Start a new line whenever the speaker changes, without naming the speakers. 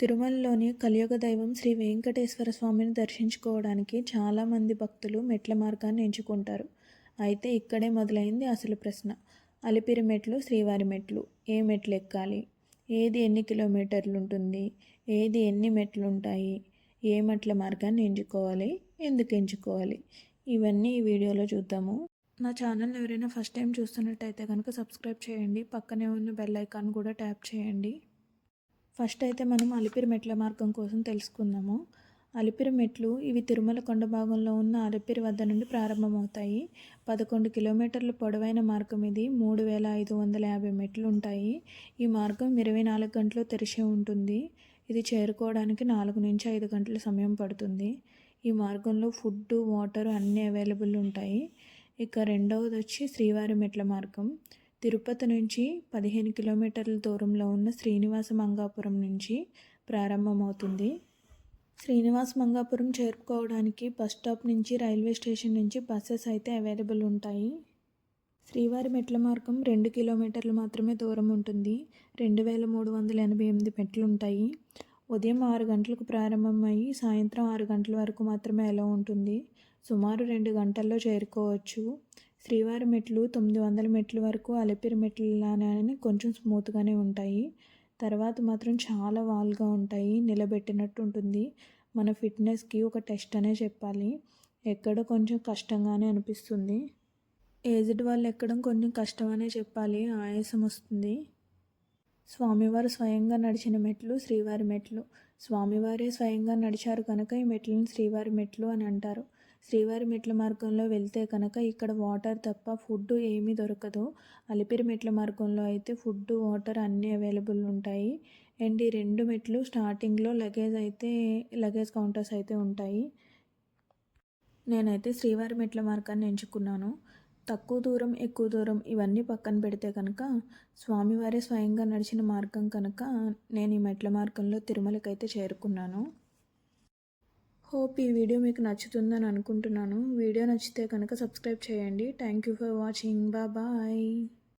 తిరుమలలోని కలియుగ దైవం శ్రీ వెంకటేశ్వర స్వామిని దర్శించుకోవడానికి చాలామంది భక్తులు మెట్ల మార్గాన్ని ఎంచుకుంటారు. అయితే ఇక్కడే మొదలైంది అసలు ప్రశ్న. అలిపిరి మెట్లు శ్రీవారి మెట్లు. ఏ మెట్లు ఎక్కాలి? ఏది ఎన్ని కిలోమీటర్లు ఉంటుంది ఏది ఎన్ని మెట్లు ఉంటాయి ఏ మెట్ల మార్గాన్ని ఎంచుకోవాలి? ఎందుకు ఎంచుకోవాలి? ఇవన్నీ ఈ వీడియోలో చూద్దాము. నా ఛానల్ ఎవరైనా ఫస్ట్ టైం చూస్తున్నట్టయితే కనుక సబ్స్క్రైబ్ చేయండి. పక్కనే ఉన్న బెల్ ఐకాన్ కూడా ట్యాప్ చేయండి. ఫస్ట్ అయితే మనం అలిపిరి మెట్ల మార్గం కోసం తెలుసుకుందాము. అలిపిరి మెట్లు ఇవి తిరుమల కొండ భాగంలో ఉన్న అలిపిరి వద్ద నుండి ప్రారంభమవుతాయి. పదకొండు కిలోమీటర్ల పొడవైన మార్గం ఇది. మూడు వేల ఐదు వందల యాభై మెట్లు ఉంటాయి. ఈ మార్గం ఇరవై నాలుగు గంటలు తెరిచి ఉంటుంది. ఇది చేరుకోవడానికి నాలుగు నుంచి ఐదు గంటల సమయం పడుతుంది. ఈ మార్గంలో ఫుడ్ వాటర్ అన్నీ అవైలబుల్ ఉంటాయి. ఇక రెండవది వచ్చి శ్రీవారి మెట్ల మార్గం. తిరుపతి నుంచి పదిహేను కిలోమీటర్ల దూరంలో ఉన్న శ్రీనివాస మంగాపురం నుంచి ప్రారంభమవుతుంది. శ్రీనివాస మంగాపురం చేరుకోవడానికి బస్ స్టాప్ నుంచి రైల్వే స్టేషన్ నుంచి బస్సెస్ అయితే అవైలబుల్ ఉంటాయి. శ్రీవారి మెట్ల మార్గం రెండు కిలోమీటర్లు మాత్రమే దూరం ఉంటుంది. రెండు వేల మూడు వందల ఎనభై ఎనిమిది మెట్లు ఉంటాయి. ఉదయం ఆరు గంటలకు ప్రారంభమయ్యి సాయంత్రం ఆరు గంటల వరకు మాత్రమే ఎలా ఉంటుంది. సుమారు రెండు గంటల్లో చేరుకోవచ్చు. శ్రీవారి మెట్లు తొమ్మిది వందల మెట్ల వరకు అలిపిరి మెట్లలానే కొంచెం స్మూత్గానే ఉంటాయి. తర్వాత మాత్రం చాలా వాల్గా ఉంటాయి. నిలబెట్టినట్టు ఉంటుంది. మన ఫిట్నెస్కి ఒక టెస్ట్ అనే చెప్పాలి. ఎక్కడ కొంచెం కష్టంగానే అనిపిస్తుంది. ఏజ్డ్ వాళ్ళు ఎక్కడం కొంచెం కష్టం అనే చెప్పాలి. ఆయాసం వస్తుంది. స్వామివారు స్వయంగా నడిచిన మెట్లు శ్రీవారి మెట్లు. స్వామివారే స్వయంగా నడిచారు కనుక ఈ మెట్లను శ్రీవారి మెట్లు అని అంటారు. శ్రీవారి మెట్ల మార్గంలో వెళ్తే కనుక ఇక్కడ వాటర్ తప్ప ఫుడ్ ఏమీ దొరకదు. అలిపిరి మెట్ల మార్గంలో అయితే ఫుడ్ వాటర్ అన్నీ అవైలబుల్ ఉంటాయి. అండ్ ఈ రెండు మెట్లు స్టార్టింగ్లో లగేజ్ అయితే లగేజ్ కౌంటర్స్ అయితే ఉంటాయి. నేనైతే శ్రీవారి మెట్ల మార్గాన్ని ఎంచుకున్నాను. తక్కువ దూరం ఎక్కువ దూరం ఇవన్నీ పక్కన పెడితే కనుక స్వామివారే స్వయంగా నడిచిన మార్గం కనుక నేను ఈ మెట్ల మార్గంలో తిరుమలకైతే చేరుకున్నాను. హోప్ ఈ వీడియో మీకు నచ్చుతుందని అనుకుంటున్నాను. వీడియో నచ్చితే కనుక సబ్స్క్రైబ్ చేయండి. Thank you for watching. Bye